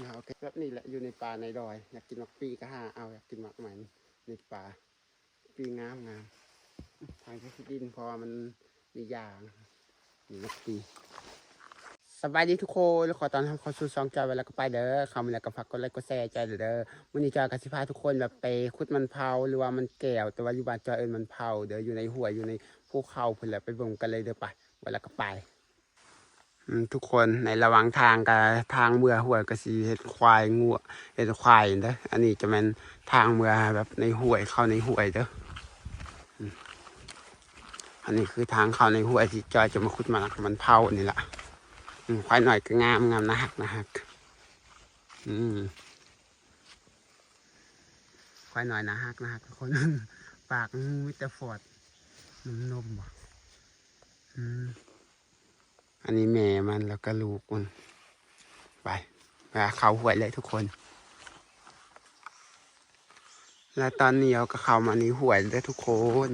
อ่าโอเคแบบนี้แหละอยู่ในป่าในดอย อยากกินมักปีก็หาเอาอยากกินมักใหม่ในป่าปีงามงามทางที่ดินเพอมันมียางนี่มักปีสบายดีทุกคนขอตอนทำข้อสู่ซองจอยไว้แล้วก็ไปเด้อคำแล้วก็ฝากกดไลค์กดแชร์ใจเด้อวันนี้จอยกับสิพาทุกคนแบบไปขุดมันเผาหรือว่ามันแก้ว แต่ว่าอยู่บ้านจอยเอินมันเผาเด้ออยู่ในหัวอยู่ในภูเขาเพิ่นแหละไปเบิ่งกันเลยเด้อไปไว้แล้วก็ไป ทุกคนในระหว่างทางกับทางเมือห้วยก็สีเห็ดควายงัวเห็ดควายเด้ออันนี้จะเป็นทางเมือแบบในห้วยเข้าในห้วยเด้ออันนี้คือทางเข้าในห้วยที่จอยจะมาขุดมันมันเผานี่แหละควายหน่อยก็งามงามนะฮักนะฮักอืมควายหน่อยนะฮักนะฮักคนปากมิตรฟอดนมนมๆว่ะอืม อันนี้แม่มันแล้วก็ลูกมันไปไปเขาหวยเลยทุกคน แล้วตอนนี้เราก็เข้ามาในหวยแล้วทุกคน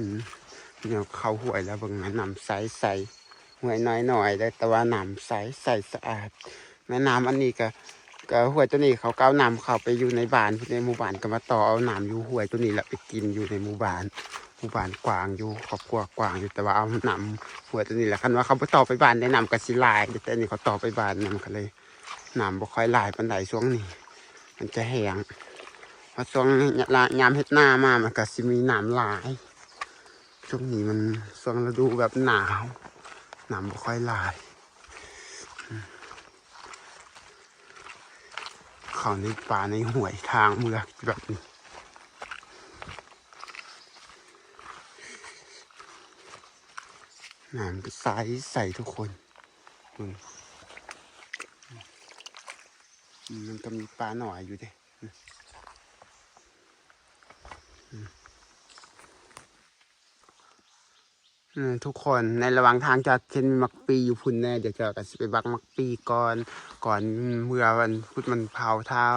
เนี่ยเขาหวยแล้วเบางนะน้ำใสใสหวยน้อยหน่อยแต่ว่าน้ำใสใสสะอาดแม่น้ำอันนี้ก็ก็หวยตัวนี้เขาก็เอาน้ำเข้าไปอยู่ในบ้านในหมู่บ้านก็มาต่อเอาน้ำอยู่หวยตัวนี้แหละไปกินอยู่ในหมู่บ้าน หมู่บ้านกว้างอยู่ครอบครัวกว้างอยู่แต่ว่าเอานำหัวตัวนี้แหละคันว่าเขาไปต่อไปบ้านได้นำกับสิลายแต่นนี้เขาต่อไปบ้านนำก็เลยน้ำบ่ค่อยหลายปันไดช่วงนี้ มันจะแห้งเพราะช่วงยามเฮ็ดหน้ามามันก็สิมีน้ำหลาย ช่วงนี้มันช่วงฤดูแบบหนาวน้ำบ่ค่อยหลายเขาในป่าในห่วยทางเมืองแบบนี้ น้ำก็ใสใสทุกคนมอืมมันก็มีปลาหน่อยอยู่ด้อืมอืมอืมทุกคนในระหว่างทางจะเช่นมักปีอยู่พุ่นแน่เดี๋ยวจะกันไปบักมักปีก่อนก่อนเมื่อวันพุธมันเผาเท้า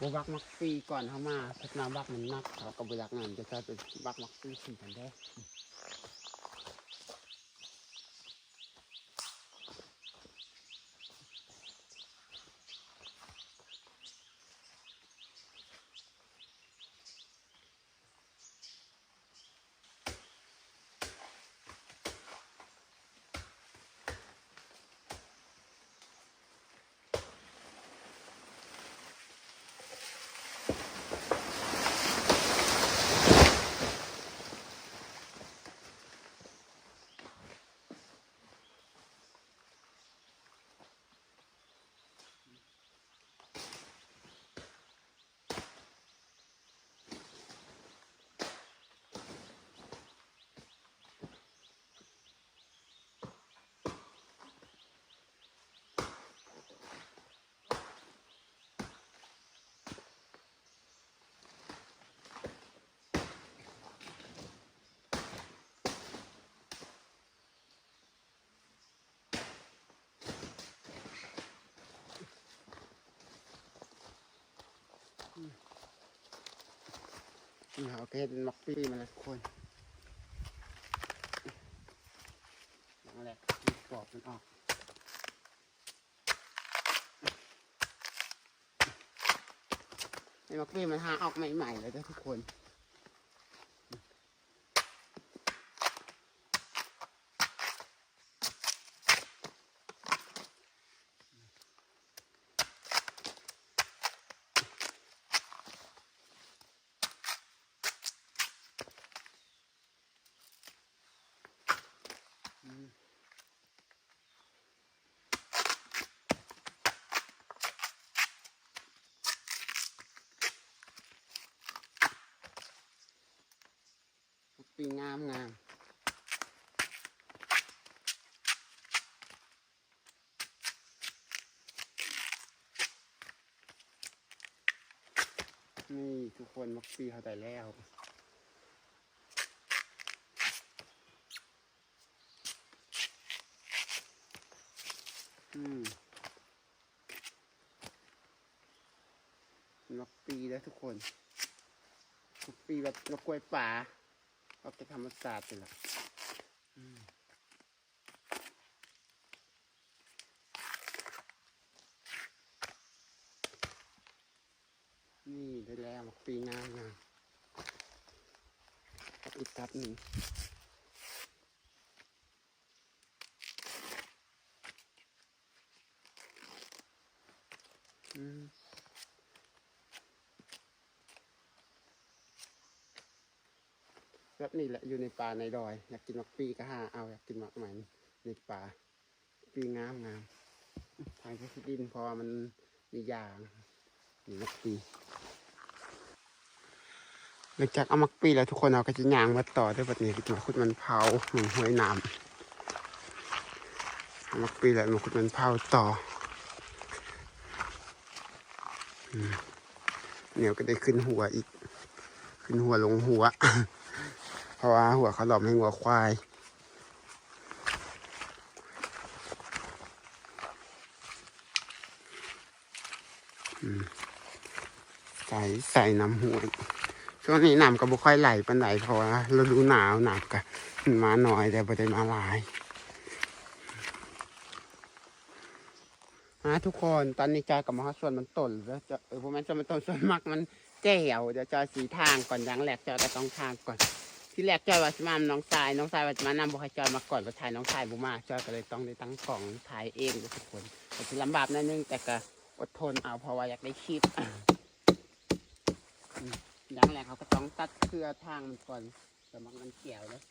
บบักมักปีก่อนเข้ามาพัฒนาบักมันนักเขาก็บรักงานจะจะไปบักมักปีสี่กันได้ นี่ครับโอเคเป็นมักปี้มาแล้วทุกคนอย่างแรกปอบมันออกไอ้มักปี้มันหาออกใหม่ๆเลยทุกคน ปีงามงามนี่ทุกคนมักปีเขาได้แล้วอืมนกปีแล้วทุกคนนกปีแบบนกกล้วยป่า เอาไปธรรมศาสตร์ไปละอืมแล้วมักปีงามงามกับอีกตับหนึ่งอืม แบบนี้แหละอยู่ในป่าในดอย อยากกินมักปีก็หาเอาอยากกินมักมันในป่า ปีงามงามทางที่ดินพอมันมียางนี่มักปีหลังจากเอามักปีแล้วทุกคนเอาก็จะย่างมาต่อด้วยแบบนี้มาคุดมันเผาหนึ่งห้วยน้ำเอามักปีแล้วมาคุดมันเผาต่อเหนียวก็ได้ขึ้นหัวอีก ขึ้นหัวลงหัว เพราะว่าหัวเขาหลอมให้หัวควายใส่ใส่น้ำหูยช่วงนี้น้ำก็บ่ค่อยไหลปานใดเพราะว่าฤดูหนาวหน้ำก็มาหน่อยแต่บ่ได้มาหลายฮะทุกคนตอนนี้จอยกับมหาส่วนมันต้นแล้วจะเออพวกมันจะมันต้นส่วนมากมันแก้วเดี๋ยวจอยสีทางก่อนอย่างแรกจอยก็ต้องทางก่อน ที่แรกจอยว่าจะมาน้องทรายน้องทรายว่าจะมานำบอกให้จอยมาก่อนว่าถ่ายน้องทรายบุมาจอยก็เลยต้องได้ตั้งกล่องถ่ายเองทุกคนแต่ที่ลำบากนิดนึงแต่ก็อดทนเอาเพราะว่าอยากได้คลิปอย่างแรกเขาก็ต้องตัดเครือทางมันก่อนแต่มันมันเกี่ยวเลย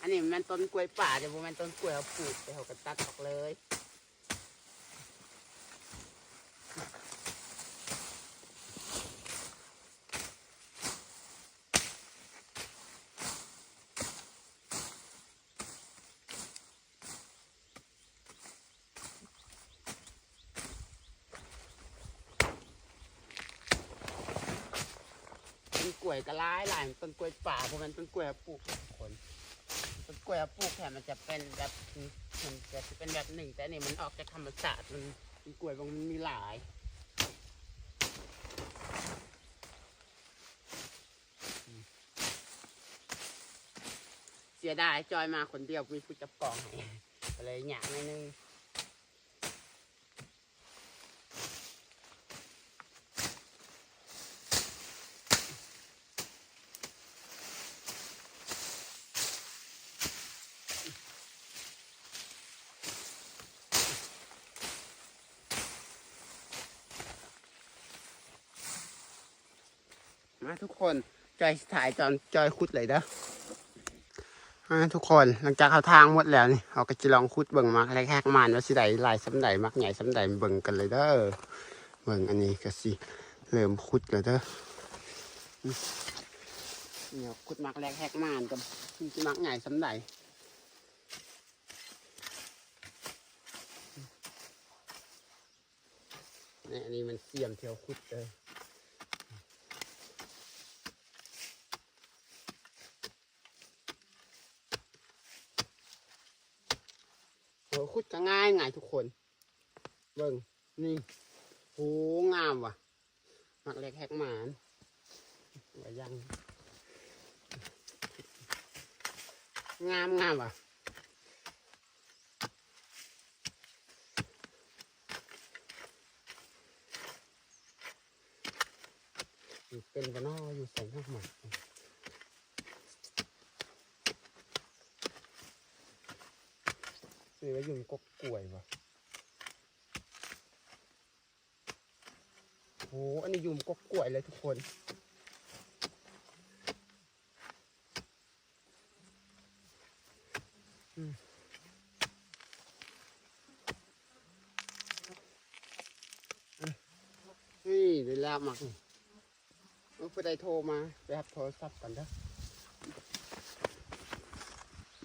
อันนี้มันต้นกล้วยป่าเดี๋ยวมันต้นกล้วยเขาปลูกเดี๋ยวเขาก็ตัดออกเลย กล้วยก็ร้ายหลายต้นกล้วยป่าเพราะมันต้นกล้วยปลูกคนต้นกล้วยปลูกแถมมันจะเป็นแบบมันจะเป็นแบบหนึ่ง แต่นี่มันออกจากธรรมชาติมันต้นกล้วยมันมีหลายเสียดายจอยมาคนเดียวมีผู้จับกองให้ก็เลยหยาบนิดนึง ทุกคนจอยถ่ายจอนจอยคุดเลยเด้อทุกคนหลังจากเขาทางหมดแล้วนี่เราก็จะลองคุดเบิ่งมักแรกแหกมันว่าสิไดลายสำใดมักใหญ่สำใดเบิ่งกันเลยเด้อเบิ่งอันนี้ก็สิเริ่มคุดเลยเด้อเนี่ยคุดมักแรกแหกมันกับมักใหญ่สำใดเนี่ยอันนี้มันเสียมเทียวคุดเลย โหคุดก็ง่ายง่ายทุกคน เบิ่งนี่โหงามว่ะมักเล็กแฮกหมานว่ายัง งามงามว่ะอยู่เป็นกันนออยู่ใส่ข้าวหมัก ซื้อไว้ยุงกกกล้วยว่ะโหอันนี้ยุ่มกกกล้วยเลยทุกคนนี่เดี๋ยวลาบมักเมื่อใดโทรมา ไปรับโทรศัพท์กันเด้อ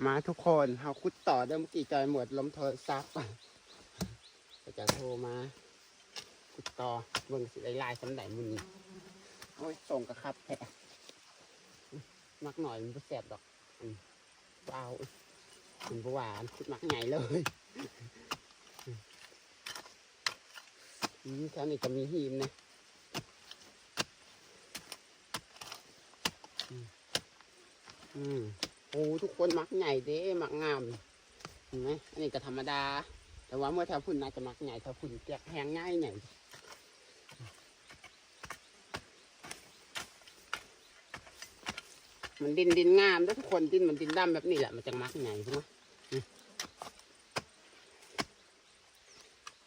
มาทุกคนเขาคุดต่อเดิมอกี่จอยหมดล้มโทรศัพท์ก็จะโทรมาคุดต่อเบิ่งสิได้ลายสำไหนมุนโอ้ยส่งกระครับแท้มักหน่อยมันบ่แสบดอกเปล่ามันบ่หวานคุดมักใหญ่เลยอืมแค่นี้จะมีหีมนะอืม โอ้ทุกคนมักใหญ่เด้มักงามเห็นไหมอันนี้ก็ธรรมดา แต่ว่าเมื่อแถวพุ่นน่าจะมักใหญ่แถวพุ่นแกแหงง่ายใหญ่มันดินดินงามแล้วทุกคนดินมันดินดำแบบนี้แหละมันจะมักใหญ่ใช่ไหมนี่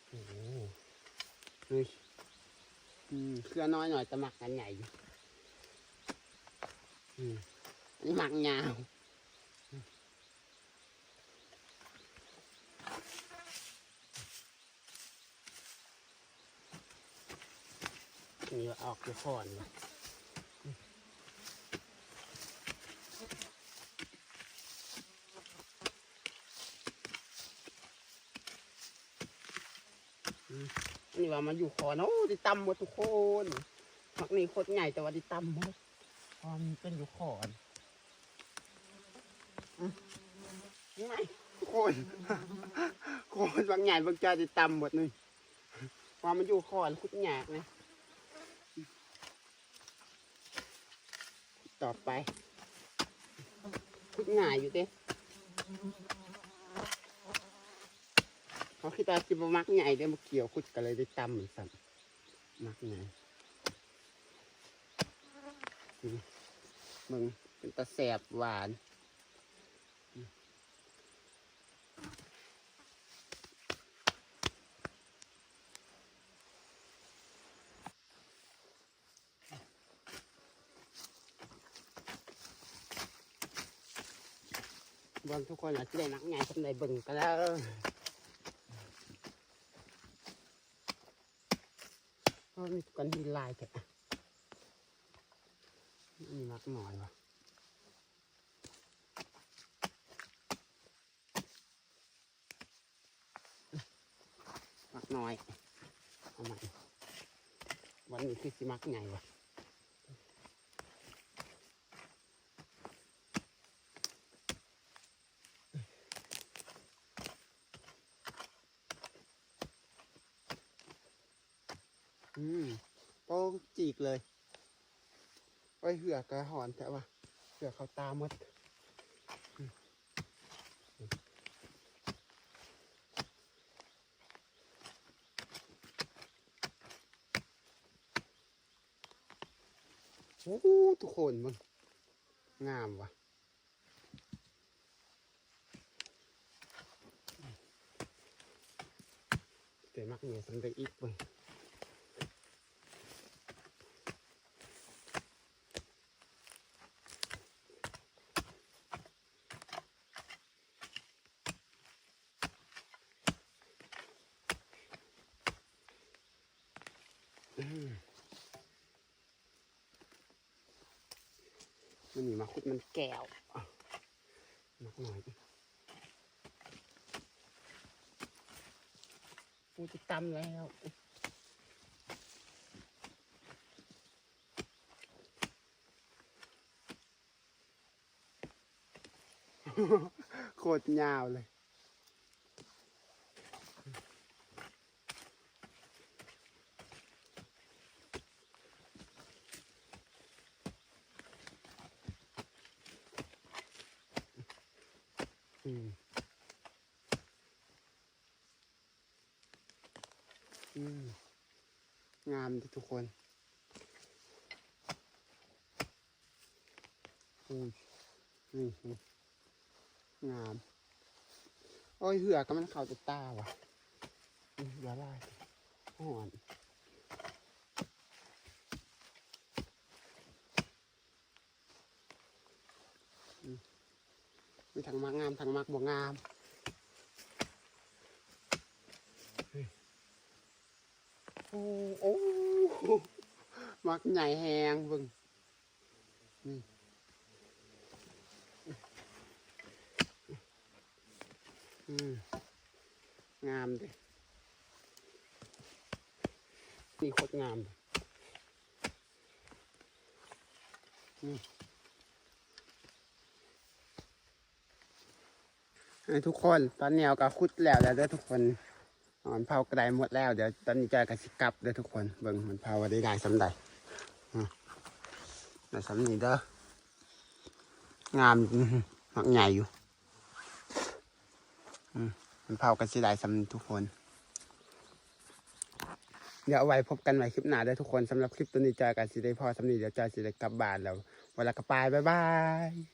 โอ้เฮ้ยอืมเครือน้อยหน่อยจะมักกันใหญ่ อืมอันนี้มักยาว นี่ออกอยู่ก่อนนี่ว่ามันอยู่ขอนโอ้ดิตำหมดทุกคนผักนี่โคตรใหญ่แต่ว่าดิตำหมดพราะมันเป็นอยู่ขอนอืมนี่ไงทุกคนโคนบางใหญ่บางจาดิตำหมดเลยว่ามันอยู่ขอนคุดหยากนะ ต่อไปคุดง่ายอยู่เด้เขาคิดว่าจิบมักใหญ่ได้มาเกี่ยวคุดกันเลยได้ตำเหมือนสันมักใหญ่มมึงเป็นตาแสบหวานอืมบอล ทุกคนอาจจะได้นักใหญ่คนใดเบิ่งกันแล้วก็มีกันมีลายแกะมีมักหน่อยวะมักน้อยเอาใหม่วันนี้คือสิมักใหญ่วะ อืมโป้งจีกเลยไว้เหือกระหอนแต่ว่าเหือกเขาตาหมดโอ้ทุกคนมึงงามว่ะเดี๋ยวมักเนียสังเกตอีกเว้ยอืมมันมีมาคุดมัน แก้วอะมักหน่อยกูจะตำแล้วโคตรยาวเลย งามทุกคนอุ้ยนี่งาม โอ้ยเหือกมันเข้าแตตาว่ะอืมลายห่อนมีทั้งมักงามทั้งมักบ่งาม โอ้มักใหญ่แหงบิ่งนี่งามดินี่โคตรงามนี่ให้ทุกคนตอนแนี้เอากระคุดแล้วแล้วด้อทุกคน มันเผากระไดหมดแล้วเดี๋ยวตอนนี้จะกระสิกลับเด้อทุกคนเบิ่งมันเผาได้ได้สำใดอืมได้สำนี้เด้องามมักใหญ่อยู่มันเผากันสิได้สำทุกคน เดี๋ยวเอาไว้พบกันใหม่คลิปหน้าได้อทุกคนสำหรับคลิปตัวนี้จอยกันสิได้พอสำนีเดี๋ยวจอยสิได้กลับบ้านแล้วเวลากระปายบ๊ายบาย